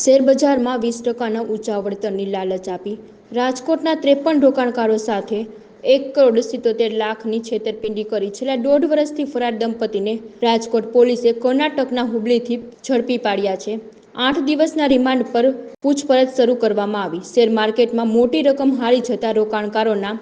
શેરબજારમાં વીસ ટકાના ઊંચા વળતરની લાલચ આપી. રાજકોટના ત્રેપન રોકાણકારો સાથે એક કરોડ સિત્તોતેર લાખની છેતરપિંડી કરી. છેલ્લા દોઢ વર્ષથી ફરાર દંપતીને રાજકોટ પોલીસે કર્ણાટકના હુબલીથી ઝડપી પાડ્યા છે. આઠ દિવસના રિમાન્ડ પર પૂછપરછ શરૂ કરવામાં આવી. શેર માર્કેટમાં મોટી રકમ હારી જતા રોકાણકારોના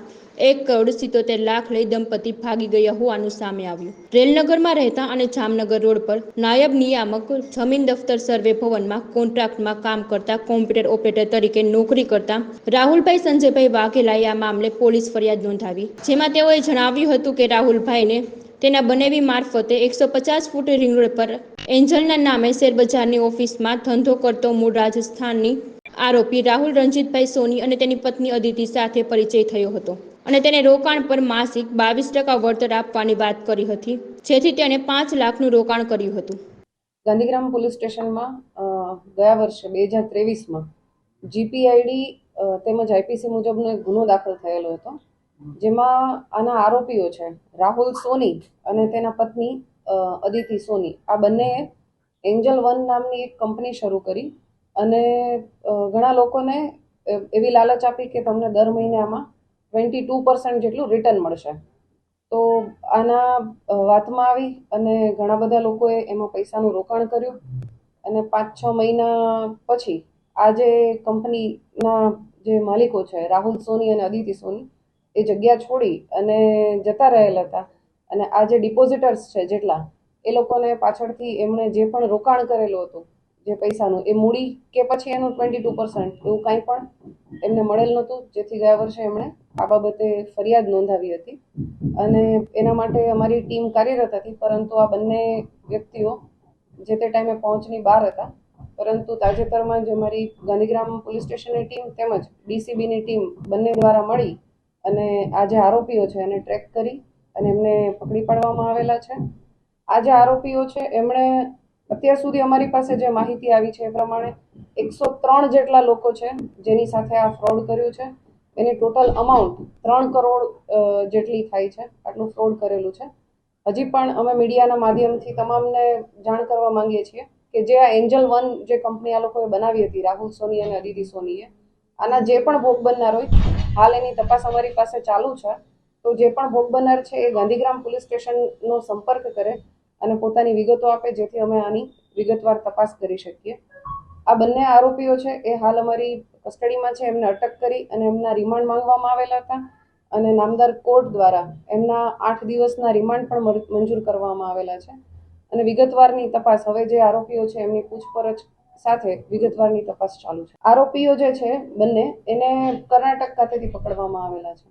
એક કરોડ સિત્તોતેર લાખ લઈ દંપતી ભાગી ગયા હોવાનું સામે આવ્યું. રેલનગરમાં રહેતા અને જામનગર રોડ પર નાયબ નિયામક જમીન દફતર સર્વે ભવનમાં કોન્ટ્રાક્ટમાં કામ કરતા કોમ્પ્યુટર ઓપરેટર તરીકે નોકરી કરતા રાહુલભાઈ સંજયભાઈ વાઘેલાએ આ મામલે પોલીસ ફરિયાદ નોંધાવી, જેમાં તેઓએ જણાવ્યું હતું કે રાહુલભાઈને તેના બનેવી મારફતે એકસો પચાસ ફૂટ રિંગ રોડ પર એન્જલના નામે શેરબજારની ઓફિસમાં ધંધો કરતો મૂળ રાજસ્થાનની આરોપી રાહુલ રંજીતભાઈ સોની અને તેની પત્ની અદિતિ સાથે પરિચય થયો હતો. અને તેને રોકાણ પર માસિક બાવીસ ટકા વળતર આપવાની વાત કરી હતી. જેથી તેણે પાંચ લાખનું રોકાણ કર્યું હતું. ગાંધીગ્રામ પોલીસ સ્ટેશનમાં ગયા વર્ષે બે હજાર ત્રેવીસમાં જીપીઆઈડી તેમજ આઈપીસી મુજબનો એક ગુનો દાખલ થયેલો હતો. જેમાં આના આરોપીઓ છે, રાહુલ સોની અને તેના પત્ની અદિતિ સોની. આ બંનેએ એન્જલ વન નામની એક કંપની શરૂ કરી અને ઘણા લોકોને એવી લાલચ આપી કે તમને દર મહિને આમાં ટ્વેન્ટી ટુ પર્સન્ટ જેટલું રિટર્ન મળશે. તો આના વાતમાં આવી અને ઘણા બધા લોકોએ એમાં પૈસાનું રોકાણ કર્યું અને પાંચ છ મહિના પછી આ જે કંપનીના જે માલિકો છે, રાહુલ સોની અને અદિતિ સોની, એ જગ્યા છોડી અને જતા રહેલા હતા. અને આ જે ડિપોઝિટર્સ છે જેટલા, એ લોકોને પાછળથી એમણે જે પણ રોકાણ કરેલું હતું, જે પૈસાનું, એ મૂડી કે પછી એનું ટ્વેન્ટી ટુ પર્સન્ટ એવું કાંઈ પણ એમને મળેલ નહોતું. જેથી ગયા વર્ષે એમણે આ બાબતે ફરિયાદ નોંધાવી હતી. અને એના માટે અમારી ટીમ કાર્યરત હતી, પરંતુ આ બંને વ્યક્તિઓ જે તે ટાઈમે પહોંચની બહાર હતા, પરંતુ તાજેતરમાં જ અમારી ગાંધીગ્રામ પોલીસ સ્ટેશનની ટીમ તેમજ ડીસીબીની ટીમ બંને દ્વારા મળી અને આ જે આરોપીઓ છે એને ટ્રેક કરી અને એમને પકડી પાડવામાં આવેલા છે. આ જે આરોપીઓ છે, એમણે અત્યાર સુધી અમારી પાસે જે માહિતી આવી છે એ પ્રમાણે એકસો ત્રણ જેટલા લોકો છે જેની સાથે આ ફ્રોડ કર્યું છે. એની ટોટલ અમાઉન્ટ ત્રણ કરોડ જેટલી થાય છે, આટલું ફ્રોડ કરેલું છે. હજી પણ અમે મીડિયાના માધ્યમથી તમામને જાણ કરવા માંગીએ છીએ કે જે આ એન્જલ વન જે કંપની આ લોકોએ બનાવી હતી, રાહુલ સોની અને અદિતિ સોનીએ, આના જે પણ ભોગ બનનાર હોય, હાલ એની તપાસ અમારી પાસે ચાલુ છે. તો જે પણ ભોગ બનનાર છે એ ગાંધીગ્રામ પોલીસ સ્ટેશનનો સંપર્ક કરે અને પોતાની વિગતો આપે, જેથી અમે આની વિગતવાર તપાસ કરી શકીએ. આ બંને આરોપીઓ છે એ હાલ અમારી કસ્ટડીમાં છે, એમને અટક કરી અને એમના રિમાન્ડ માંગવામાં આવેલા હતા અને નામદાર કોર્ટ દ્વારા એમના આઠ દિવસના રિમાન્ડ પણ મંજૂર કરવામાં આવેલા છે. અને વિગતવારની તપાસ, હવે જે આરોપીઓ છે એમની પૂછપરછ સાથે વિગતવારની તપાસ ચાલુ છે. આરોપીઓ જે છે બંને એને કર્ણાટક ખાતેથી પકડવામાં આવેલા છે.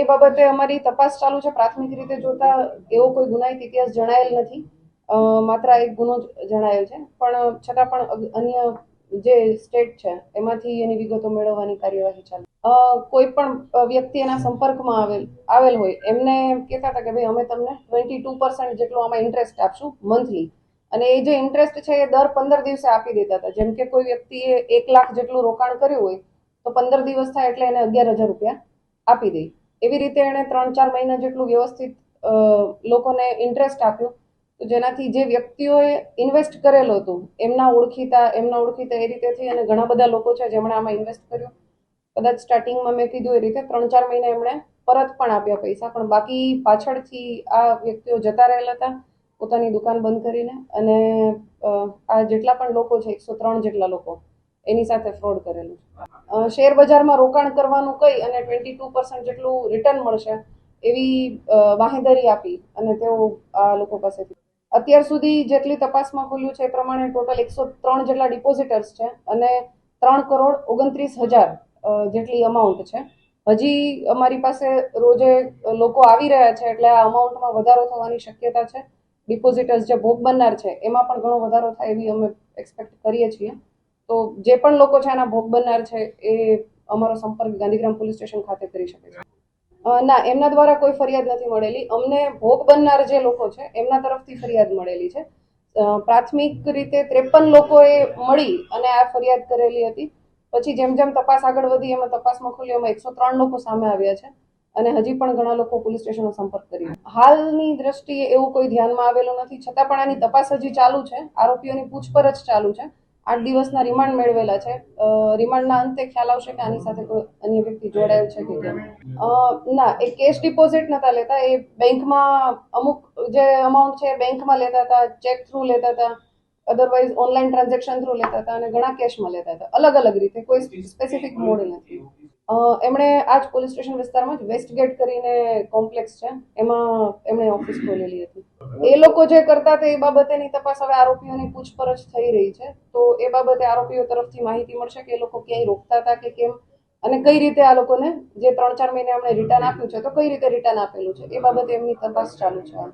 એ બાબતે અમારી તપાસ ચાલુ છે. પ્રાથમિક રીતે જોતા એવો કોઈ ગુનાહિત ઇતિહાસ જણાયેલ નથી. માત્ર એક ગુનો જ જણાયેલ છે. પણ છતાં પણ અન્ય જે સ્ટેટ છે, એમાંથી એની વિગતો મેળવવાની કાર્યવાહી ચાલુ. કોઈ પણ વ્યક્તિ એના સંપર્કમાં આવેલ આવેલ હોય, એમને કહેતા હતા કે ભાઈ, અમે તમને ટ્વેન્ટી ટુ પર્સન્ટ જેટલું આમાં ઇન્ટરેસ્ટ આપશું મંથલી અને એ જે ઇન્ટરેસ્ટ છે, એ દર પંદર દિવસે આપી દેતા હતા. જેમ કે કોઈ વ્યક્તિએ એક લાખ જેટલું રોકાણ કર્યું હોય, તો પંદર દિવસ થાય એટલે એને અગિયાર હજાર રૂપિયા આપી દે. એવી રીતે એણે ત્રણ ચાર મહિના જેટલું વ્યવસ્થિત લોકોને ઇન્ટરેસ્ટ આપ્યું. જેનાથી જે વ્યક્તિઓએ ઇન્વેસ્ટ કરેલું હતું, એમના ઓળખીતા એમના ઓળખીતા એ રીતેથી અને ઘણા બધા લોકો છે જેમણે આમાં ઇન્વેસ્ટ કર્યું. કદાચ સ્ટાર્ટિંગમાં મેં કીધું એ રીતે ત્રણ ચાર મહિના એમણે પરત પણ આપ્યા પૈસા, પણ બાકી પાછળથી આ વ્યક્તિઓ જતા રહેલા હતા, પોતાની દુકાન બંધ કરીને અને આ જેટલા પણ લોકો છે, એકસો ત્રણ જેટલા લોકો એની સાથે ફ્રોડ કરેલું છે. શેર બજારમાં રોકાણ કરવાનું કહી અને ટ્વેન્ટી ટુ પર્સન્ટ જેટલું રિટર્ન મળશે એવી વાહેદારી આપી અને તેઓ આ લોકો પાસેથી અત્યાર સુધી જેટલી તપાસમાં ખુલ્યું છે એ પ્રમાણે ટોટલ એકસો ત્રણ જેટલા ડિપોઝિટર્સ છે અને ત્રણ કરોડ ઓગણત્રીસ હજાર જેટલી અમાઉન્ટ છે. હજી અમારી પાસે રોજે લોકો આવી રહ્યા છે એટલે આ અમાઉન્ટમાં વધારો થવાની શક્યતા છે. ડિપોઝિટર્સ જે ભોગ બનનાર છે એમાં પણ ઘણો વધારો થાય એવી અમે એક્સપેક્ટ કરીએ છીએ. તો જે પણ લોકો છે આના ભોગ બનનાર છે એ અમારો સંપર્ક ગાંધીગ્રામ પોલીસ સ્ટેશન ખાતે કરી શકે છે. ના, એમના દ્વારા કોઈ ફરિયાદ નથી મળેલી. અમને ભોગ બનનાર જે લોકો છે, એમના તરફથી ફરિયાદ મળેલી છે. પ્રાથમિક રીતે ત્રેપન લોકોએ મળી અને આ ફરિયાદ કરેલી હતી. પછી જેમ જેમ તપાસ આગળ વધી, એમાં તપાસમાં ખુલ્લી એમાં એકસો ત્રણ લોકો સામે આવ્યા છે અને હજી પણ ઘણા લોકો પોલીસ સ્ટેશનનો સંપર્ક કરી હાલની દ્રષ્ટિએ એવું કોઈ ધ્યાનમાં આવેલું નથી. છતાં પણ આની તપાસ હજી ચાલુ છે. આરોપીઓની પૂછપરછ ચાલુ છે. આઠ દિવસના રિમાન્ડ મેળવેલા છે. રિમાન્ડના અંતે ખ્યાલ આવશે કે આની સાથે કોઈ અન્ય વ્યક્તિ જોડાયેલ છે કે કેમ. ના, એ કેશ ડિપોઝિટ નતા લેતા. એ બેંકમાં અમુક જે અમાઉન્ટ છે બેંકમાં લેતા હતા, ચેક થ્રુ લેતા હતા અધરવાઇઝ ઓનલાઈન ટ્રાન્ઝેક્શન થ્રુ લેતા હતા અને ઘણા કેશમાં લેતા હતા. અલગ અલગ રીતે, કોઈ સ્પેસિફિક મોડ નથી. એમણે આ જ પોલીસ સ્ટેશન વિસ્તારમાં જ વેસ્ટ ગેટ કરીને કોમ્પ્લેક્સ છે. એમાં એમણે ઓફિસ ખોલેલી હતી. એ લોકો જે કરતા હતા એ બાબતેની તપાસ હવે આરોપીઓની પૂછપરછ થઈ રહી છે. તો એ બાબતે આરોપીઓ તરફથી માહિતી મળશે કે એ લોકો ક્યાંય રોકતા હતા કે કેમ? અને કઈ રીતે આ લોકોને જે ત્રણ ચાર મહિને એમણે રિટર્ન આપ્યું છે તો કઈ રીતે રિટર્ન આપેલું છે? એ બાબતે એમની તપાસ ચાલુ છે. હાલ.